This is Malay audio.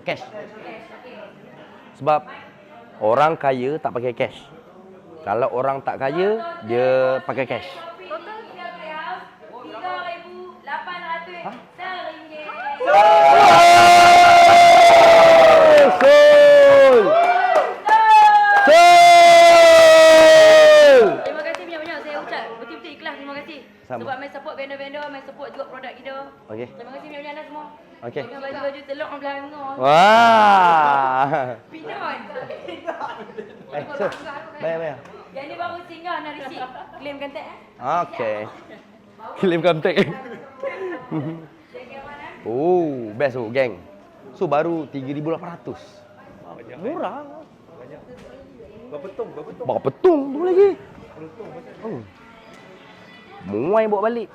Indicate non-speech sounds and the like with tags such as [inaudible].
Cash. Sebab orang kaya tak pakai cash. Kalau orang tak kaya, dia pakai cash. Total kita play house RM3,800 Hah? seringgit. Sol! Sol! Terima kasih banyak-banyak saya ucap betul-betul ikhlas terima kasih. Sama. Sebab main support vendor-vendor, main support juga produk kita. Okey. Terima kasih banyak-banyak semua. Okey. Dengan baju-baju telur orang belah tengok. Wah. Pinon. [laughs] Eh, so, bayar bayar. Yang ni baru singgah nak receipt. Claim kantek eh. Okey. [laughs] Claim contact. [laughs] oh, best tu, geng. So baru 3800. Murah. Berpetung, berpetung. Bawa petung tu lagi. Oh. Muai bawa balik.